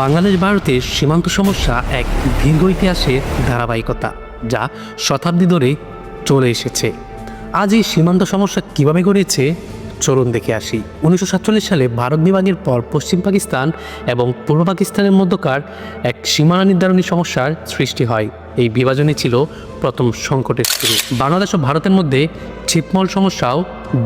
বাংলাদেশ ভারতের সীমান্ত সমস্যা এক দীর্ঘ ইতিহাসের ধারাবাহিকতা, যা শতাব্দী ধরে চলে এসেছে। আজ এই সীমান্ত সমস্যা কীভাবে গড়েছে, চলুন দেখে আসি। উনিশশো সাতচল্লিশ সালে ভারত বিভাগের পর পশ্চিম পাকিস্তান এবং পূর্ব পাকিস্তানের মধ্যকার এক সীমানা নির্ধারণী সমস্যার সৃষ্টি হয়। এই বিভাজনে ছিল প্রথম সংকটের শুরু। বাংলাদেশ ও ভারতের মধ্যে ছিপমল সমস্যাও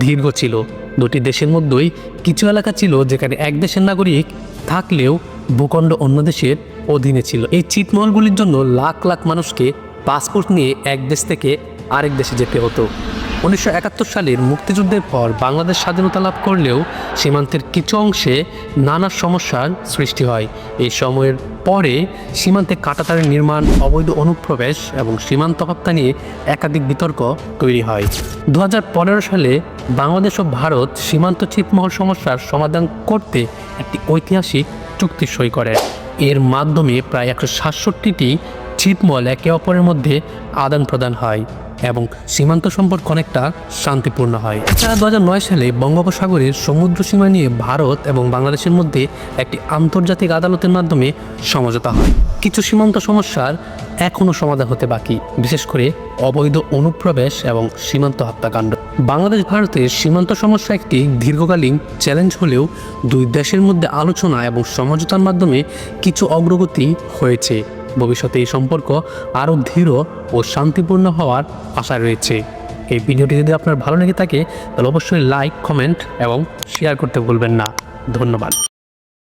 দীর্ঘ ছিল। দুটি দেশের মধ্যেই কিছু এলাকা ছিল যেখানে এক দেশের নাগরিক থাকলেও ভূখণ্ড অন্য দেশের অধীনে ছিল। এই ছিটমহলগুলির জন্য লাখ লাখ মানুষকে পাসপোর্ট নিয়ে এক দেশ থেকে আরেক দেশে যেতে হতো। উনিশশো একাত্তর সালের মুক্তিযুদ্ধের পর বাংলাদেশ স্বাধীনতা লাভ করলেও সীমান্তের কিছু অংশে নানা সমস্যার সৃষ্টি হয়। এই সময়ের পরে সীমান্তে কাটাতারের নির্মাণ, অবৈধ অনুপ্রবেশ এবং সীমান্ত হত্যা নিয়ে একাধিক বিতর্ক তৈরি হয়। দু হাজার পনেরো সালে বাংলাদেশ ও ভারত সীমান্ত ছিটমহল সমস্যার সমাধান করতে একটি ঐতিহাসিক চুক্তি সই করে। এর মাধ্যমে প্রায় একশো সাতষট্টিটি ছিটমহল একে অপরের মধ্যে আদান প্রদান হয় এবং সীমান্ত সম্পর্ক অনেকটা শান্তিপূর্ণ হয়। এছাড়া দু সালে বঙ্গোপসাগরের সমুদ্র সীমা নিয়ে ভারত এবং বাংলাদেশের মধ্যে একটি আন্তর্জাতিক আদালতের মাধ্যমে সমঝোতা হয়। কিছু সীমান্ত সমস্যার এখনও সমাধান হতে বাকি, বিশেষ করে অবৈধ অনুপ্রবেশ এবং সীমান্ত হত্যাকাণ্ড। বাংলাদেশ ভারতের সীমান্ত সমস্যা একটি দীর্ঘকালীন চ্যালেঞ্জ হলেও দুই দেশের মধ্যে আলোচনা এবং সমঝোতার মাধ্যমে কিছু অগ্রগতি হয়েছে। ভবিষ্যতে এই সম্পর্ক আরও দৃঢ় ও শান্তিপূর্ণ হওয়ার আশা রয়েছে। এই ভিডিওটি যদি আপনার ভালো লেগে থাকে, তাহলে অবশ্যই লাইক কমেন্ট এবং শেয়ার করতে ভুলবেন না। ধন্যবাদ।